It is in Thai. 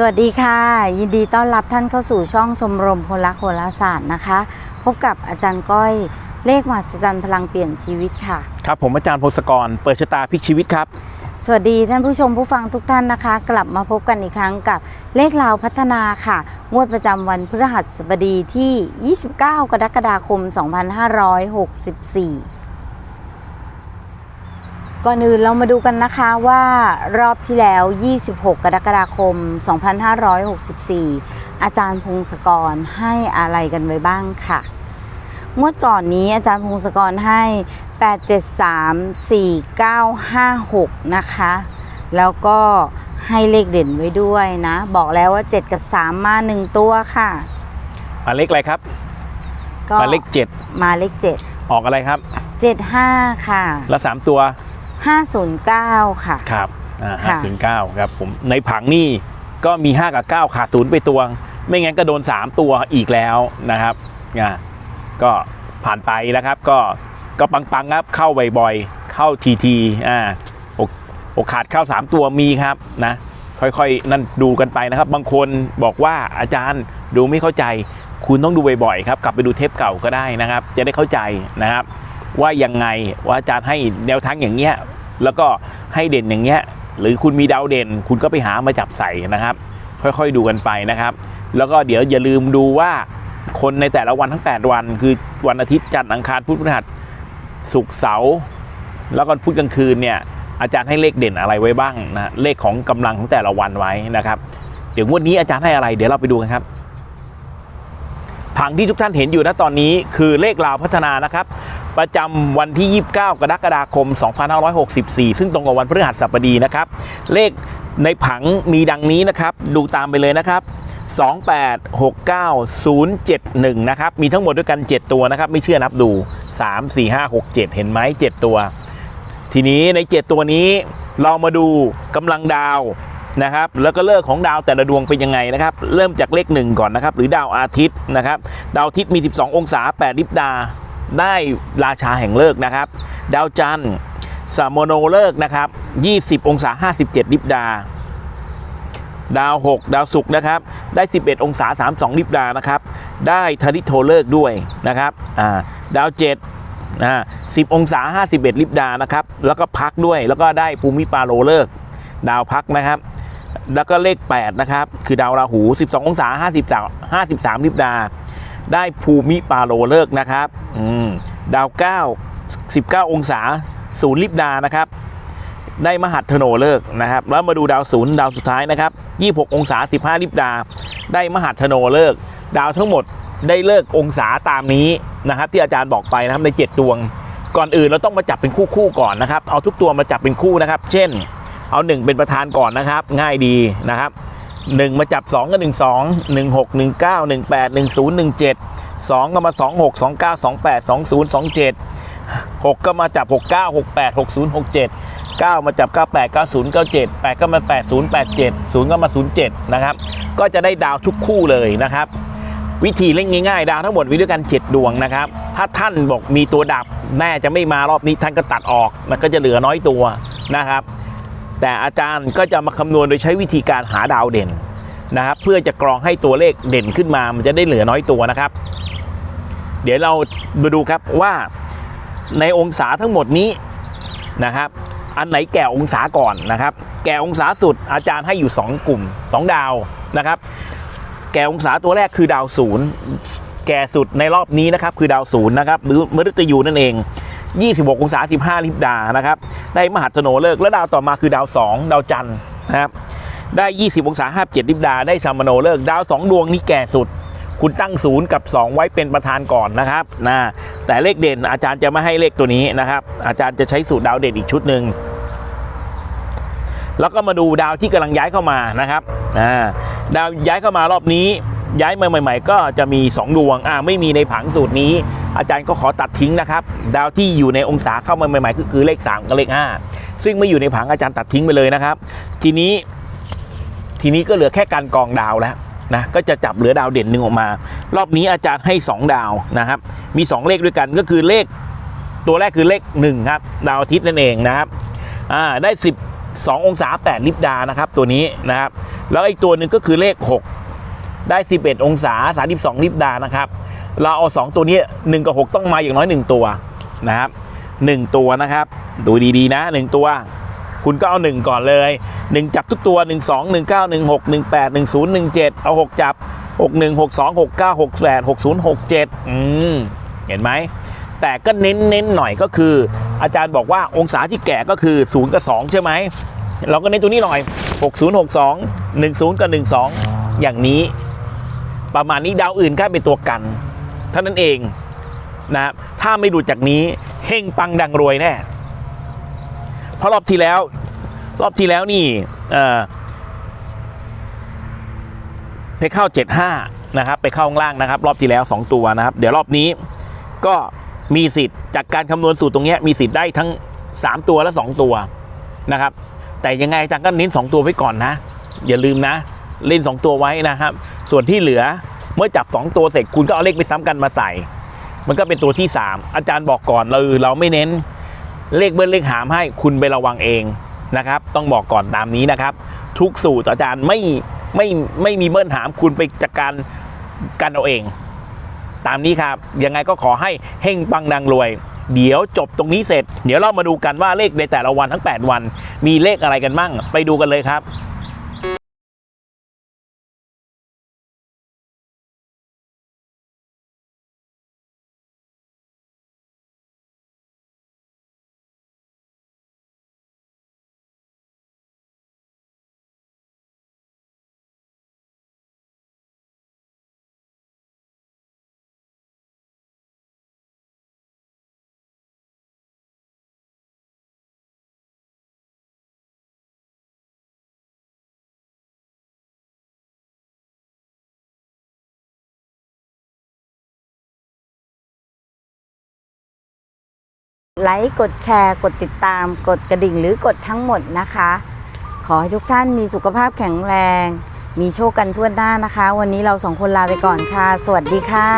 สวัสดีค่ะ ยินดีต้อนรับท่านเข้าสู่ช่องชมรมพลรักโหราศาสตร์นะคะ พบกับอาจารย์ก้อยเลขมหัศจรรย์พลังเปลี่ยนชีวิตค่ะ ครับผมอาจารย์พงศกรเปิดชะตาพลิกชีวิตครับ สวัสดีท่านผู้ชมผู้ฟังทุกท่านนะคะ กลับมาพบกันอีกครั้งกับเลขลาวพัฒนาค่ะ งวดประจำวันพฤหัสบดีที่ 29 กรกฎาคม 2564 ก่อนอื่นเรามาดูกันนะคะว่ารอบที่แล้ว 26 กรกฎาคม 2564 อาจารย์พงศกรให้อะไรกันไว้บ้างค่ะงวดก่อนนี้อาจารย์พงศกรให้ 8734956 นะคะ แล้วก็ให้เลขเด่นไว้ด้วยนะ บอกแล้วว่า 7 กับ 3 มา 1 ตัวค่ะมาเลขอะไรครับก็มาเลขเจ็ดมาเลขออกอะไรครับ7 75ค่ะ แล้วสามตัว 509 ค่ะ ครับอ่าค่ะถึงเก้าครับผมในผังนี่ก็มี 5 กับ 9 ขาดศูนย์ไปตัวไม่งั้นก็โดน 3 ตัวอีกแล้วนะครับอ่าก็ผ่านไปนะครับก็ก็ปังๆครับเข้าบ่อยๆ เข้าทีทีอ่าโอโอกาสเข้า 3 ตัวมีครับนะค่อยๆ นั่นดูกันไปนะครับ บางคนบอกว่าอาจารย์ดูไม่เข้าใจ คุณต้องดูบ่อยๆครับกลับไปดูเทปเก่าก็ได้นะครับ จะได้เข้าใจนะครับ ว่ายังไงว่าอาจารย์ให้แนวทางอย่างเงี้ยแล้วก็ให้เด่นอย่างเงี้ยหรือคุณมีดาวเด่น คุณก็ไปหามาจับใส่นะครับ ค่อยๆดูกันไปนะครับ แล้วก็เดี๋ยวอย่าลืมดูว่าคนในแต่ละวันทั้ง 8 วัน คือวันอาทิตย์จันทร์อังคารพุธพฤหัสศุกร์เสาร์แล้วก็พุธกลางคืนเนี่ยอาจารย์ให้เลขเด่นอะไรไว้บ้างนะเลขของกำลังของแต่ละวันไว้นะครับ เดี๋ยวงวดนี้อาจารย์ให้อะไรเดี๋ยวเราไปดูกันครับ ผังที่ทุกท่านเห็นอยู่นะตอนนี้คือเลขลาวพัฒนานะครับ ประจำวันที่ 29 กรกฎาคม 2564 ซึ่งตรงกับวันพฤหัสบดีนะครับ เลขในผังมีดังนี้นะครับ ดูตามไปเลยนะครับ 2869071 นะครับ มีทั้งหมดด้วยกัน 7 ตัวนะครับ ไม่เชื่อนับดู 3 4 5 6 7 เห็นไหม7 ตัว ทีนี้ใน 7 ตัวนี้เรามาดูกำลังดาว นะครับ แล้วก็เลิกของดาวแต่ละดวงเป็นยังไงนะครับ เริ่มจากเลขหนึ่งก่อนนะครับ หรือดาวอาทิตย์นะครับ ดาวอาทิตย์มี 12 องศา 8 ลิบดา ได้ราชาแห่งเลิกนะครับ ดาวจันทร์สามโมโนเลิกนะครับ 20 องศา 57 ลิบดา ดาว 6 ดาวศุกร์นะครับ ได้ 11 องศา 32 ลิบดานะครับ ได้ธนิโทเลิกด้วยนะครับาดาว7อ่า10องศา 51 ลิบดานะครับ แล้วก็พักด้วย แล้วก็ได้ภูมิปาโลเลิก ดาวพักนะครับ แล้วก็เลข 8 นะครับ คือดาวราหู 12 องศา 53 53ลิบดา ได้ภูมิปาโลเลิกนะครับดาว 9 19 องศา 0 ลิบดานะครับ ได้มหัตถโนเลิกนะครับ แล้วมาดูดาวศูนย์ดาวสุดท้ายนะครับ 26 องศา 15 ลิบดา ได้มหัตถโนเลิก ดาวทั้งหมดได้เลิกองศาตามนี้นะครับ ที่อาจารย์บอกไปนะครับใน 7 ดวง ก่อนอื่นเราต้องมาจับเป็นคู่คู่ๆก่อนนะครับ เอาทุกตัวมาจับเป็นคู่นะครับ เช่น เอา1เป็นประธานก่อนนะครับ ง่ายดีนะครับ1มาจับ 2 ก็ 1 2 1 6 1 9 1 8 1 0 1 7 2 ก็มา 2 6 2 9 2 8 2 0 2 7 6 ก็มาจับ 6 9 6 8 6 0 6 7 9 มาจับ 98 90 97 8 ก็มา 80 87 0 ก็มา 07 นะครับ ก็จะได้ดาวทุกคู่เลยนะครับ วิธีเล่นง่ายๆ ดาวทั้งหมดมีด้วยกัน 7 ดวงนะครับ ถ้าท่านบอกมีตัวดับแม่จะไม่มารอบนี้ท่านก็ตัดออก มันก็จะเหลือน้อยตัวนะครับ แต่อาจารย์ก็จะมาคำนวณโดยใช้วิธีการหาดาวเด่นนะครับเพื่อจะกรองให้ตัวเลขเด่นขึ้นมา มันจะได้เหลือน้อยตัวนะครับ เดี๋ยวเรามาดูครับว่าในองศาทั้งหมดนี้นะครับ อันไหนแก่องศาก่อนนะครับ แก่องศาสุดอาจารย์ให้อยู่ 2 กลุ่ม 2 ดาวนะครับ แก่องศาตัวแรกคือดาวศูนย์แก่สุดในรอบนี้นะครับ คือดาวศูนย์นะครับหรือมฤตยูนั่นเอง 26 องศา 15 ลิบดานะครับ ได้มหัตถโนเลิกและดาวต่อมาคือดาว 2 ดาวจันทร์นะครับ ได้ 20 องศา 57 ลิบดา ได้สามโนเลิกดาว 2 ดวงนี้แก่สุด คุณตั้งศูนย์กับ 2 ไว้เป็นประธานก่อนนะครับนะแต่เลขเด่นอาจารย์จะไม่ให้เลขตัวนี้นะครับ อาจารย์จะใช้สูตรดาวเด่นอีกชุดหนึ่งแล้วก็มาดูดาวที่กำลังย้ายเข้ามานะครับดาวย้ายเข้ามารอบนี้ ย้ายมาใหม่ ๆ ก็จะมี 2 ดวงอ่าไม่มีในผังสูตรนี้ อาจารย์ก็ขอตัดทิ้งนะครับ ดาวที่อยู่ในองศาเข้ามาใหม่ๆก็คือเลข 3 กับเลข 5 ซึ่งไม่อยู่ในผังอาจารย์ตัดทิ้งไปเลยนะครับ ทีนี้ทีนี้ก็เหลือแค่การกองดาวแล้วนะก็จะจับเหลือดาวเด่นหนึ่งออกมา รอบนี้อาจารย์ให้ 2 ดาวนะครับ มี 2 เลขด้วยกันก็คือเลข ตัวแรกคือเลข1ครับดาวอาทิตย์นั่นเองนะครับอ่าได้ 12 องศา 8 ลิบดานะครับตัวนี้นะครับแล้วอีกตัวหนึ่งก็คือเลข 6 ได้ 11 องศา 32 ลิบดานะครับ เราเอา 2 ตัวนี้ 1 กับ 6 ต้องมาอย่างน้อย 1 ตัวนะครับ1ตัวนะครับ ดูดีๆนะ 1 ตัว คุณก็เอา 1 ก่อนเลย 1 จับทุกตัว 1 2 1 9 1 6 1 8 1 0 1 7 เอา 6 จับ 6 1 6 2 6 9 6 8 6 0 6 7 อืม เห็นไหม แต่ก็เน้นเน้นๆหน่อยก็คือ อาจารย์บอกว่าองศาที่แก่ก็คือ 0 กับ 2 ใช่ไหม เราก็เน้นตัวนี้หน่อย 60 62 10 กับ 12 อย่างนี้ ประมาณนี้ดาวอื่นแค่เป็นตัวกัน เท่านั้นเองนะครับถ้าไม่ดูจากนี้เฮงปังดังรวยแน่เพราะรอบที่แล้ว รอบที่แล้วนี่เออไปเข้า 75 นะครับ ไปเข้าข้างล่างนะครับ รอบที่แล้ว 2 ตัวนะครับ เดี๋ยวรอบนี้ก็มีสิทธิ์จากการคำนวณสูตรตรงนี้มีสิทธิ์ได้ทั้ง 3 ตัวและ 2 ตัวนะครับ แต่ยังไงอาจารย์ก็เน้น 2 ตัวไว้ก่อนนะ อย่าลืมนะ เล่น 2 ตัวไว้นะครับ ส่วนที่เหลือเมื่อจับ 2 ตัวเสร็จคุณก็เอาเลขไปซ้ำกันมาใส่ มันก็เป็นตัวที่ 3 อาจารย์บอกก่อนเราเราไม่เน้นเลขเบิ้ลเลขหามให้คุณไประวังเองนะครับ ต้องบอกก่อนตามนี้นะครับ ทุกสูตรอาจารย์ไม่ไม่ไม่มีเบิ้ลหามคุณไปจัดการกันเอาเอง ตามนี้ครับยังไงก็ขอให้เฮงปังดังรวย เดี๋ยวจบตรงนี้เสร็จ เดี๋ยวเรามาดูกันว่าเลขในแต่ละวันทั้ง 8 วัน มีเลขอะไรกันบ้างไปดูกันเลยครับ ไลค์กดแชร์ กดติดตาม กดกระดิ่งหรือกดทั้งหมดนะคะ ขอให้ทุกท่านมีสุขภาพแข็งแรง มีโชคกันทั่วหน้านะคะ วันนี้เราสองคนลาไปก่อนค่ะ สวัสดีค่ะ